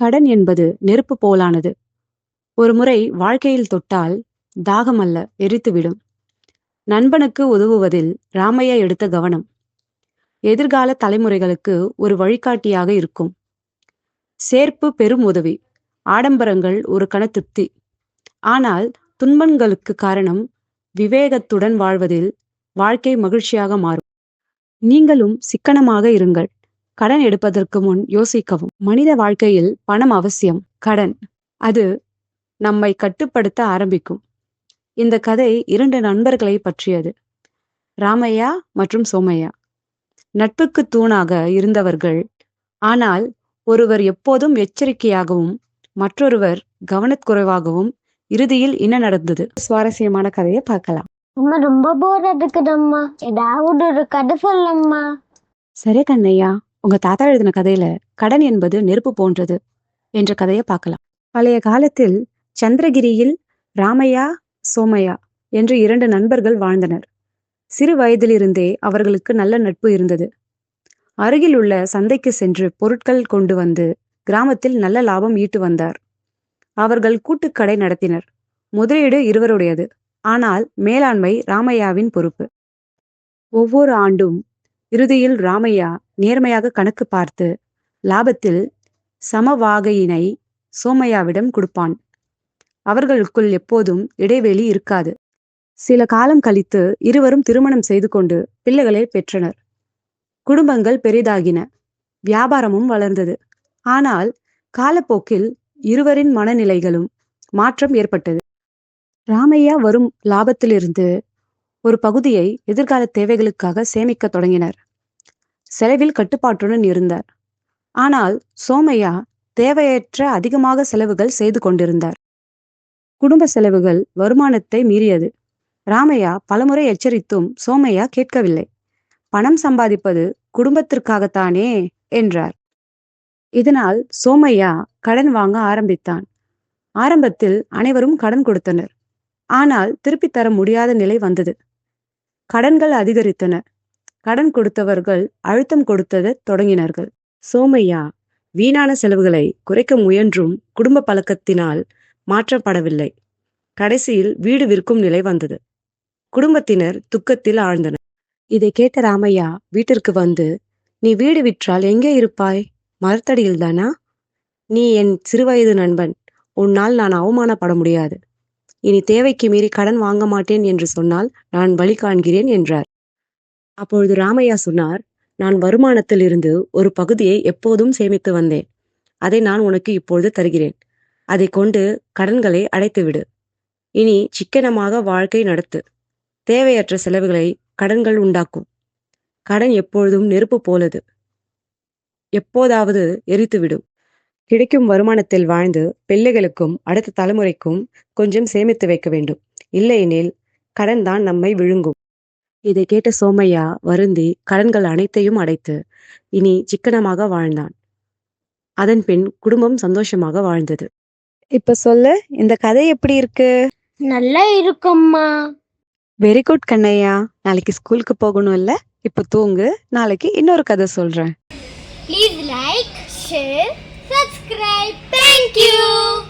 கடன் என்பது நெருப்பு போலானது. ஒரு முறை வாழ்க்கையில் தொட்டால் தாகமல்ல எரித்துவிடும். நண்பனுக்கு உதவுவதில் ராமையா எடுத்த கவனம். எதிர்கால தலைமுறைகளுக்கு ஒரு வழிகாட்டியாக இருக்கும். சேர்ப்பு பெரும் உதவி ஆடம்பரங்கள் ஒரு கண திருப்தி. ஆனால் துன்பங்களுக்கு காரணம் விவேகத்துடன் வாழ்வதில் வாழ்க்கை மகிழ்ச்சியாக மாறும். நீங்களும் சிக்கனமாக இருங்கள். கடன் எடுப்பதற்கு முன் யோசிக்கவும். மனித வாழ்க்கையில் பணம் அவசியம் கடன். அது நம்மை கட்டுப்படுத்த ஆரம்பிக்கும். இந்த கதை இரண்டு நண்பர்களை பற்றியது. ராமையா மற்றும் சோமையா. நட்புக்கு தூணாக இருந்தவர்கள். ஆனால் ஒருவர் எப்போதும் எச்சரிக்கையாகவும் மற்றொருவர் கவனக்குறைவாகவும் இறுதியில் என்ன நடந்தது? சுவாரஸ்யமான கதையை பார்க்கலாம். அம்மா ரொம்ப போர் ஏதாவது ஒரு கதை சொல்லம்மா. சரி கண்ணையா. உங்க தாத்தா எழுதின கதையில கடன் என்பது நெருப்பு போன்றது என்ற கதையை பார்க்கலாம். பழைய காலத்தில் சந்திரகிரியில் ராமையா சோமையா என்று இரண்டு நண்பர்கள் வாழ்ந்தனர். சிறு வயதிலிருந்தே அவர்களுக்கு நல்ல நட்பு இருந்தது. அருகில் உள்ள சந்தைக்கு சென்று பொருட்கள் கொண்டு வந்து கிராமத்தில் நல்ல லாபம் ஈட்டு வந்தார். அவர்கள் கூட்டுக்கடை நடத்தினர். முதலீடு இருவருடையது. ஆனால் மேலாண்மை ராமையாவின் பொறுப்பு. ஒவ்வொரு ஆண்டும் இறுதியில் ராமையா நேர்மையாக கணக்கு பார்த்து லாபத்தில் சமவாகையினை சோமையாவிடம் கொடுப்பான். அவர்களுக்குள் எப்போதும் இடைவெளி இருக்காது சில காலம் கழித்து இருவரும் திருமணம் செய்து கொண்டு பிள்ளைகளை பெற்றனர். குடும்பங்கள் பெரிதாகின. வியாபாரமும் வளர்ந்தது. ஆனால் காலப்போக்கில் இருவரின் மனநிலைகளும் மாற்றம் ஏற்பட்டது. ராமையா வரும் லாபத்திலிருந்து ஒரு பகுதியை எதிர்கால தேவைகளுக்காக சேமிக்க தொடங்கினர். செலவில் கட்டுப்பாட்டுடன் இருந்தார். ஆனால் சோமையா தேவையற்ற அதிகமாக செலவுகள் செய்து கொண்டிருந்தார். குடும்ப செலவுகள் வருமானத்தை மீறியது. ராமையா பலமுறை எச்சரித்தும் சோமையா கேட்கவில்லை. பணம் சம்பாதிப்பது குடும்பத்திற்காகத்தானே என்றார். இதனால் சோமையா கடன் வாங்க ஆரம்பித்தான். ஆரம்பத்தில் அனைவரும் கடன் கொடுத்தனர். ஆனால் திருப்பித் தர முடியாத நிலை வந்தது. கடன்கள் அதிகரித்தன. கடன் கொடுத்தவர்கள் அழுத்தம் கொடுத்தத தொடங்கினார்கள். சோமையா வீணான செலவுகளை குறைக்க முயன்றும் குடும்ப பழக்கத்தினால் மாற்றப்படவில்லை. கடைசியில் வீடு விற்கும் நிலை வந்தது. குடும்பத்தினர் துக்கத்தில் ஆழ்ந்தனர். இதை கேட்ட ராமையா வீட்டிற்கு வந்து நீ வீடு விற்றால் எங்கே இருப்பாய்? மரத்தடியில் தானா? நீ என் சிறுவயது நண்பன். உன்னால் நான் அவமானப்பட முடியாது. இனி தேவைக்கு மீறி கடன் வாங்க மாட்டேன் என்று சொன்னால் நான் வழி காண்கிறேன் என்றார். அப்பொழுது ராமையா சொன்னார் நான் வருமானத்தில் இருந்து ஒரு பகுதியை எப்போதும் சேமித்து வந்தேன். அதை நான் உனக்கு இப்பொழுது தருகிறேன். அதை கொண்டு கடன்களை அடைத்துவிடு. இனி சிக்கனமாக வாழ்க்கை நடத்து. தேவையற்ற செலவுகளை கடன்கள் உண்டாக்கும். கடன் எப்பொழுதும் நெருப்பு போலது. எப்போதாவது எரித்துவிடும். கிடைக்கும் வருமானத்தில் வாழ்ந்து பிள்ளைகளுக்கும் அடுத்த தலைமுறைக்கும் கொஞ்சம் சேமித்து வைக்க வேண்டும். இல்லையெனில் கடன் தான் நம்மை விழுங்கும். இதை கேட்ட சோமையா வருந்தி கடன்கள் அனைத்தையும் அடைத்து இனி சிக்கனமாக வாழ்ந்தான். அதன் பின் குடும்பம் சந்தோஷமாக வாழ்ந்தது. இப்ப சொல்லு இந்த கதை எப்படி இருக்கு? நல்லா இருக்கும்மா. Very good Kannaiya. நாளைக்கு ஸ்கூலுக்கு போகணும் இல்ல இப்ப தூங்கு நாளைக்கு இன்னொரு கதை சொல்றேன். Please like, share, subscribe. Thank you.